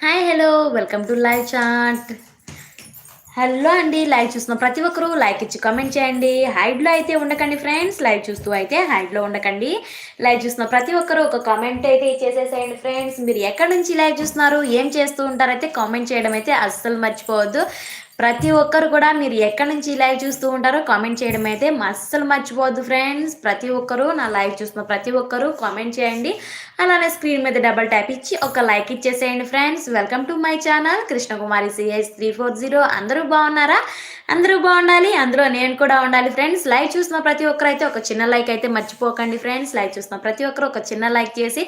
Hi hello. Welcome to live chat. Hello అండి live చూస్తున్న ప్రతి ఒక్కరూ లైక్ ఇచ్చి కామెంట్ చేయండి. హైడ్లో అయితే ఉండకండి ఫ్రెండ్స్ లైవ్ చూస్తూ అయితే హైడ్లో ఉండకండి. లైవ్ చూస్తున్న ప్రతి ఒక్కరూ ఒక కామెంట్ అయితే ఇచ్చేసేసేయండి ఫ్రెండ్స్. మీరు ఎక్కడి నుంచి లైవ్ చూస్తున్నారు ఏం చేస్తూ ఉంటారైతే కామెంట్ చేయడం అయితే అస్సలు మర్చిపోవద్దు. ప్రతి ఒక్కరు కూడా మీరు ఎక్కడి నుంచి లైవ్ చూస్తూ ఉంటారో కామెంట్ చేయడం అయితే అస్సలు మర్చిపోవద్దు ఫ్రెండ్స్. ప్రతి ఒక్కరు నా లైవ్ చూస్తున్న ప్రతి ఒక్కరు కామెంట్ చేయండి. అలానే స్క్రీన్ మీద డబల్ ట్యాప్ ఇచ్చి ఒక లైక్ ఇచ్చేసేయండి friends. Welcome to my channel Krishnakumari CS three four zero. అందరూ బాగున్నారా? అందరూ బాగుండాలి అందులో నేను కూడా ఉండాలి ఫ్రెండ్స్. లైవ్ చూసిన ప్రతి ఒక్కరు అయితే ఒక చిన్న లైక్ అయితే మర్చిపోకండి ఫ్రెండ్స్. లైవ్ చూసిన ప్రతి ఒక్కరు ఒక చిన్న లైక్ చేసి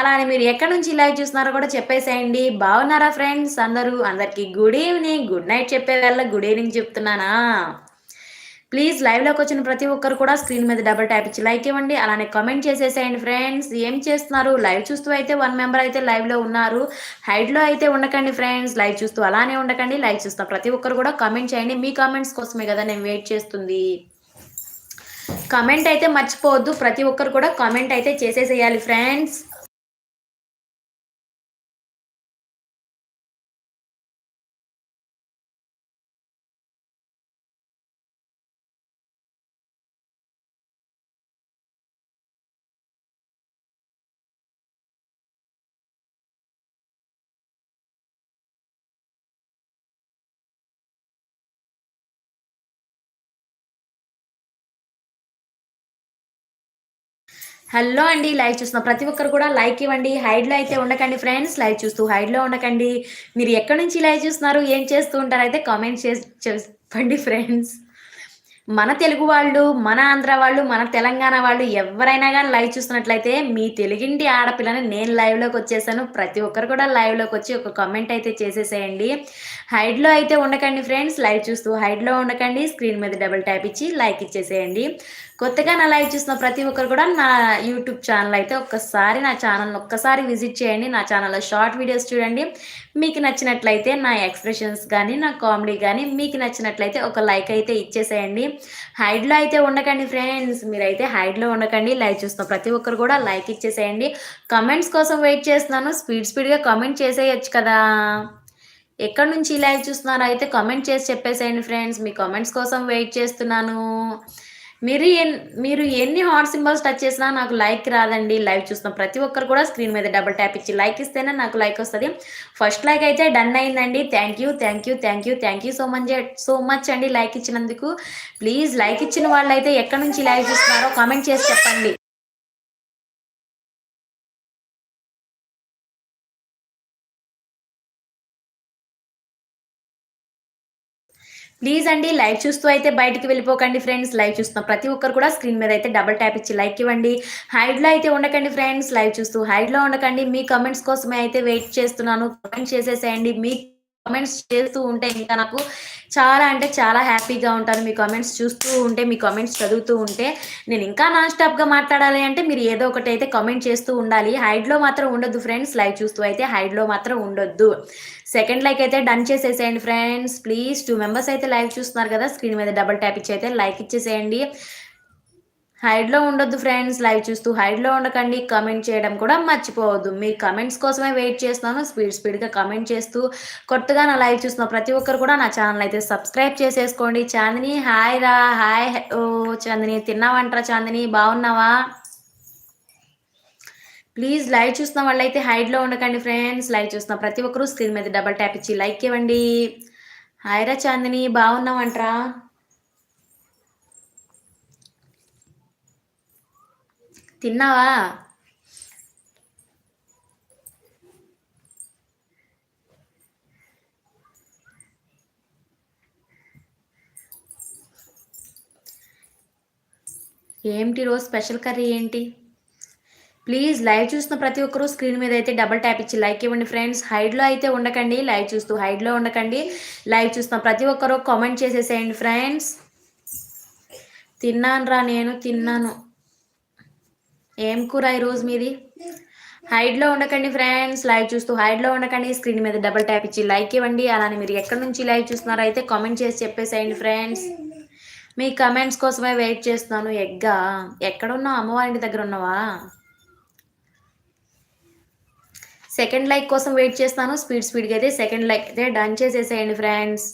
అలానే మీరు ఎక్కడి నుంచి లైవ్ చూస్తున్నారో కూడా చెప్పేసేయండి. బాగున్నారా ఫ్రెండ్స్? అందరూ అందరికీ గుడ్ ఈవినింగ్ గుడ్ నైట్ చెప్పే వేళ గుడ్ ఈవినింగ్ చెప్తున్నానా? ప్లీజ్ లైవ్లోకి వచ్చిన ప్రతి ఒక్కరు కూడా స్క్రీన్ మీద డబుల్ ట్యాప్ ఇచ్చి లైక్ ఇవ్వండి అలానే కామెంట్ చేసేసేయండి ఫ్రెండ్స్. ఏం చేస్తున్నారు? లైవ్ చూస్తూ అయితే వన్ మెంబర్ అయితే లైవ్లో ఉన్నారు. హైడ్లో అయితే ఉండకండి ఫ్రెండ్స్. లైవ్ చూస్తూ అలానే ఉండకండి లైవ్ చూస్తున్న ప్రతి ఒక్కరు కూడా కామెంట్ చేయండి. మీ కామెంట్స్ కోసమే కదా నేను వెయిట్ చేస్తుంది. కామెంట్ అయితే మర్చిపోవద్దు. ప్రతి ఒక్కరు కూడా కామెంట్ అయితే చేసేసేయాలి ఫ్రెండ్స్. హలో అండి లైవ్ చూస్తున్న ప్రతి ఒక్కరు కూడా లైక్ ఇవ్వండి హైడ్లో అయితే ఉండకండి ఫ్రెండ్స్ లైవ్ చూస్తూ హైడ్లో ఉండకండి. మీరు ఎక్కడి నుంచి లైవ్ చూస్తున్నారు ఏం చేస్తూ ఉంటారు అయితే కామెంట్ చేసి చెప్పండి ఫ్రెండ్స్. మన తెలుగు వాళ్ళు మన ఆంధ్ర వాళ్ళు మన తెలంగాణ వాళ్ళు ఎవరైనా కానీ లైవ్ చూస్తున్నట్లయితే మీ తెలుగింటి ఆడపిల్లని నేను లైవ్లోకి వచ్చేసాను. ప్రతి ఒక్కరు కూడా లైవ్లోకి వచ్చి ఒక కామెంట్ అయితే చేసేసేయండి. హైడ్లో అయితే ఉండకండి ఫ్రెండ్స్ లైవ్ చూస్తూ హైడ్లో ఉండకండి. స్క్రీన్ మీద డబుల్ ట్యాప్ ఇచ్చి లైక్ ఇచ్చేసేయండి. కొత్తగా నా లైవ్ చూసిన ప్రతి ఒక్కరు కూడా నా యూట్యూబ్ ఛానల్ అయితే ఒక్కసారి నా ఛానల్ ఒక్కసారి విజిట్ చేయండి. నా ఛానల్లో షార్ట్ వీడియోస్ చూడండి. మీకు నచ్చినట్లయితే నా ఎక్స్ప్రెషన్స్ కానీ నా కామెడీ కానీ మీకు నచ్చినట్లయితే ఒక లైక్ అయితే ఇచ్చేసేయండి. హైడ్లో అయితే ఉండకండి ఫ్రెండ్స్. మీరైతే హైడ్లో ఉండకండి. లైవ్ చూస్తున్న ప్రతి ఒక్కరు కూడా లైక్ ఇచ్చేసేయండి. కమెంట్స్ కోసం వెయిట్ చేస్తున్నాను. స్పీడ్ స్పీడ్గా కమెంట్ చేసేయచ్చు కదా. ఎక్కడి నుంచి లైవ్ చూస్తున్నారో అయితే కామెంట్ చేసి చెప్పేసేయండి ఫ్రెండ్స్. మీ కామెంట్స్ కోసం వెయిట్ చేస్తున్నాను. మీరు మీరు ఎన్ని హార్ట్ సింబల్స్ టచ్ చేసినా నాకు లైక్ రాదండి. లైవ్ చూస్తున్న ప్రతి ఒక్కరు కూడా స్క్రీన్ మీద డబుల్ ట్యాప్ ఇచ్చి లైక్ ఇస్తేనే నాకు లైక్ వస్తుంది. ఫస్ట్ లైక్ అయితే డన్ అయిందండి. Thank you thank you thank you thank you so much so much అండి లైక్ ఇచ్చినందుకు. ప్లీజ్ లైక్ ఇచ్చిన వాళ్ళు అయితే ఎక్కడి నుంచి లైవ్ చూస్తున్నారో కామెంట్ చేసి చెప్పండి. ప్లీజ్ అండి లైవ్ చూస్తూ అయితే బయటికి వెళ్ళిపోకండి ఫ్రెండ్స్. లైవ్ చూస్తున్న ప్రతి ఒక్కరు కూడా స్క్రీన్ మీద అయితే డబల్ ట్యాప్ ఇచ్చి లైక్ ఇవ్వండి. హైడ్లో అయితే ఉండకండి ఫ్రెండ్స్. లైవ్ చూస్తూ హైడ్లో ఉండకండి. మీ కమెంట్స్ కోసమే అయితే వెయిట్ చేస్తున్నాను. కమెంట్ చేసేసేయండి. మీ కామెంట్స్ చేస్తూ ఉంటే ఇంకా నాకు చాలా అంటే చాలా హ్యాపీగా ఉంటాను. మీ కామెంట్స్ చూస్తూ ఉంటే మీ కామెంట్స్ చదువుతూ ఉంటే నేను ఇంకా నాన్ స్టాప్గా మాట్లాడాలి అంటే మీరు ఏదో ఒకటి అయితే కామెంట్ చేస్తూ ఉండాలి. హైడ్లో మాత్రం ఉండొద్దు ఫ్రెండ్స్ లైవ్ చూస్తూ అయితే హైడ్లో మాత్రం ఉండొద్దు. సెకండ్ లైక్ అయితే డన్ చేసేసేయండి ఫ్రెండ్స్ ప్లీజ్ టూ మెంబర్స్ అయితే లైవ్ చూస్తున్నారు కదా స్క్రీన్ మీద డబల్ ట్యాప్ ఇచ్చి అయితే లైక్ ఇచ్చేసేయండి. హైడ్లో ఉండొద్దు ఫ్రెండ్స్ లైవ్ చూస్తూ హైడ్లో ఉండకండి. కమెంట్ చేయడం కూడా మర్చిపోవద్దు. మీ కమెంట్స్ కోసమే వెయిట్ చేస్తున్నాను. స్పీడ్ స్పీడ్గా కమెంట్ చేస్తూ కొత్తగా నా లైవ్ చూస్తున్న ప్రతి ఒక్కరు కూడా నా ఛానల్ అయితే సబ్స్క్రైబ్ చేసేసుకోండి. చాందిని హాయ్ రా. హాయ్ ఓ చాందిని. తిన్నావంటరా చాందిని? బాగున్నావా? ప్లీజ్ లైవ్ చూసిన వాళ్ళైతే హైడ్లో ఉండకండి ఫ్రెండ్స్ లైవ్ చూస్తున్న ప్రతి ఒక్కరూ స్క్రీన్ మీద డబల్ ట్యాప్ ఇచ్చి లైక్ ఇవ్వండి. హాయ్ రా చాందిని. బాగున్నావంటరా? తిన్నావా? ఏంటి రోజు స్పెషల్ కర్రీ ఏంటి? ప్లీజ్ లైవ్ చూస్తున్న ప్రతి ఒక్కరూ స్క్రీన్ మీద అయితే డబల్ ట్యాప్ ఇచ్చి లైక్ ఇవ్వండి ఫ్రెండ్స్. హైడ్లో అయితే ఉండకండి లైవ్ చూస్తూ హైడ్లో ఉండకండి. లైవ్ చూస్తున్న ప్రతి ఒక్కరూ కామెంట్ చేసేసేయండి ఫ్రెండ్స్. తిన్నాను రా నేను తిన్నాను. ఏం కూర ఈరోజు మీది? హైడ్లో ఉండకండి ఫ్రెండ్స్ లైవ్ చూస్తూ హైడ్లో ఉండకండి. స్క్రీన్ మీద డబల్ ట్యాప్ ఇచ్చి లైక్ ఇవ్వండి. అలానే మీరు ఎక్కడి నుంచి లైవ్ చూస్తున్నారో అయితే కామెంట్ చేసి చెప్పేసేయండి ఫ్రెండ్స్ మీ కమెంట్స్ కోసమే వెయిట్ చేస్తున్నాను. ఎగ్గా? ఎక్కడున్నావు అమ్మవారింటి దగ్గర ఉన్నావా? సెకండ్ లైక్ కోసం వెయిట్ చేస్తాను స్పీడ్ స్పీడ్గా అయితే సెకండ్ లైక్ అయితే డన్ చేసేసేయండి ఫ్రెండ్స్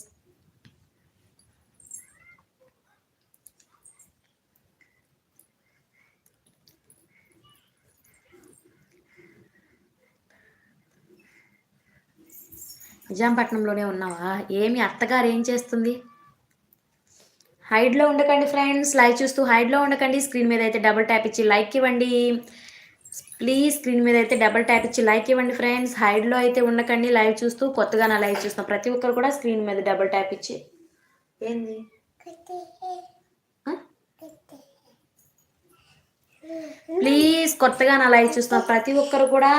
నిజాంపట్నంలోనే ఉన్నావా? ఏమి అత్తగారు ఏం చేస్తుంది? హైడ్లో ఉండకండి ఫ్రెండ్స్. లైక్ చూస్తూ హైడ్లో ఉండకండి. స్క్రీన్ మీద అయితే డబుల్ ట్యాప్ ఇచ్చి లైక్ ఇవ్వండి. ప్లీజ్ స్క్రీన్ మీద అయితే డబుల్ ట్యాప్ ఇచ్చి లైక్ ఇవ్వండి ఫ్రెండ్స్. హైడ్లో అయితే ఉండకండి. లైవ్ చూస్తూ కొత్తగా నా లైవ్ చూస్తున్న ప్రతి ఒక్కరు కూడా స్క్రీన్ మీద డబుల్ ట్యాప్ ఇచ్చి. ఏంది? ప్లీజ్ కొత్తగా నా లైవ్ చూస్తున్న ప్రతి ఒక్కరు కూడా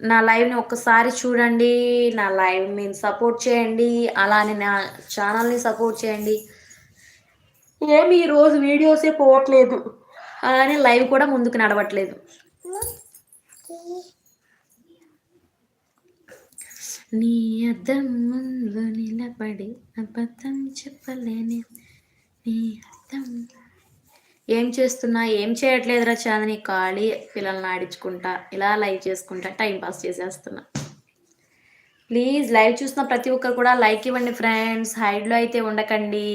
నా లైవ్ని ఒక్కసారి చూడండి నా లైవ్ మీరు సపోర్ట్ చేయండి అలానే నా ఛానల్ని సపోర్ట్ చేయండి. ఏమి ఈరోజు వీడియోసే పోవట్లేదు. అలానే లైవ్ కూడా ముందుకు నడవట్లేదు. నీ అద్దం ముందు నిలబడి అబద్ధం చెప్పలేని నీ అద్దం ఏం చేస్తున్నా ఏం చేయట్లేదురా చాందని ఖాళీ పిల్లల్ని ఆడించుకుంటా ఇలా లైవ్ చేసుకుంటా టైం పాస్ చేసేస్తున్నా. ప్లీజ్ లైవ్ చూసిన ప్రతి ఒక్కరు కూడా లైక్ ఇవ్వండి ఫ్రెండ్స్ హైడ్లో అయితే ఉండకండి.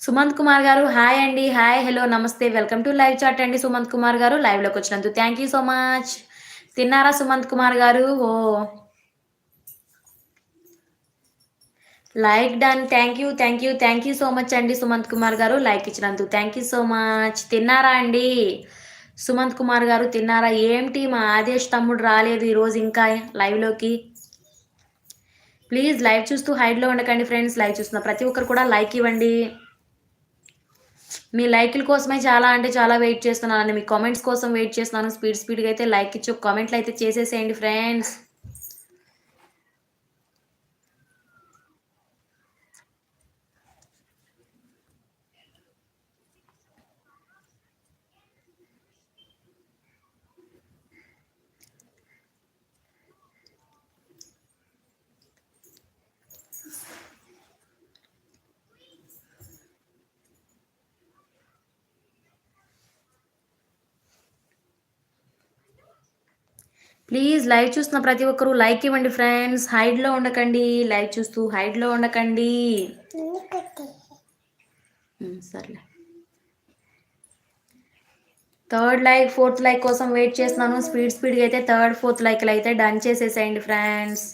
సుమంత్ కుమార్ గారు హాయ్ అండి హాయ్ హలో నమస్తే వెల్కమ్ టు లైవ్ చాట్ అండి సుమంత్ కుమార్ గారు లైవ్లోకి వచ్చినందుకు థ్యాంక్ యూ సో మచ్. తిన్నారా సుమంత్ కుమార్ గారు? ఓ. Like done. Thank you thank you thank you so much అండి సుమంత్ కుమార్ గారు లైక్ ఇచ్చినందుకు. Thank you so much. తిన్నారా అండి? సుమంత్ కుమార్ గారు తిన్నారా? ఏంటి మా ఆదేశ్ తమ్ముడు రాలేదు ఈరోజు ఇంకా లైవ్లోకి ప్లీజ్ లైవ్ చూస్తూ హైడ్లో ఉండకండి ఫ్రెండ్స్. లైవ్ చూస్తున్న ప్రతి ఒక్కరు కూడా లైక్ ఇవ్వండి. మీ లైక్ల కోసమే చాలా అంటే చాలా వెయిట్ చేస్తున్నాను మీ కామెంట్స్ కోసం వెయిట్ చేస్తున్నాను. స్పీడ్ స్పీడ్గా అయితే లైక్ ఇచ్చి కామెంట్లు అయితే చేసేసేయండి ఫ్రెండ్స్. ప్లీజ్ లైవ్ చూస్తున్న ప్రతి ఒక్కరూ లైక్ ఇవ్వండి ఫ్రెండ్స్ హైడ్లో ఉండకండి. లైవ్ చూస్తూ హైడ్లో ఉండకండి. ఉమ్, సర్లే. థర్డ్ లైక్ ఫోర్త్ లైక్ కోసం వెయిట్ చేస్తున్నాను. స్పీడ్ స్పీడ్గా అయితే థర్డ్ ఫోర్త్ లైక్లు అయితే డన్ చేసేసేయండి ఫ్రెండ్స్